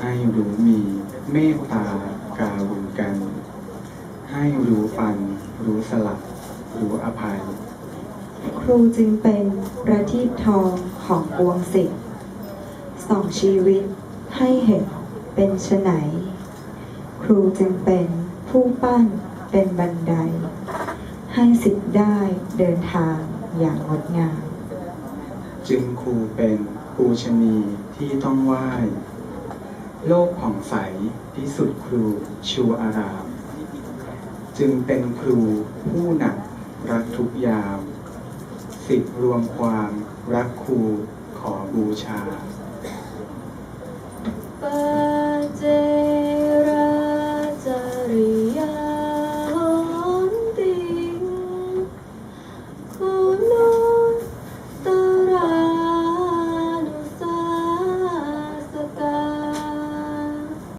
ให้รู้มีเมตตาการุณกัน ให้รู้ฟัน รู้สลับ รู้อภัย ครูจึงเป็นประทีปทองของปวงศิษย์ส่องชีวิตให้เห็นเป็นไฉนครูจึงเป็นผู้ปั้นเป็นบันได ให้สิทธิ์ได้เดินทางอย่างงดงาม จึงครูเป็นปูชนีที่ต้องไหว้ โลกผ่องใสที่สุดครูชูอาราม จึงเป็นครูผู้หนักรักทุกยาม สิทธิรวมความรักครูขอบูชา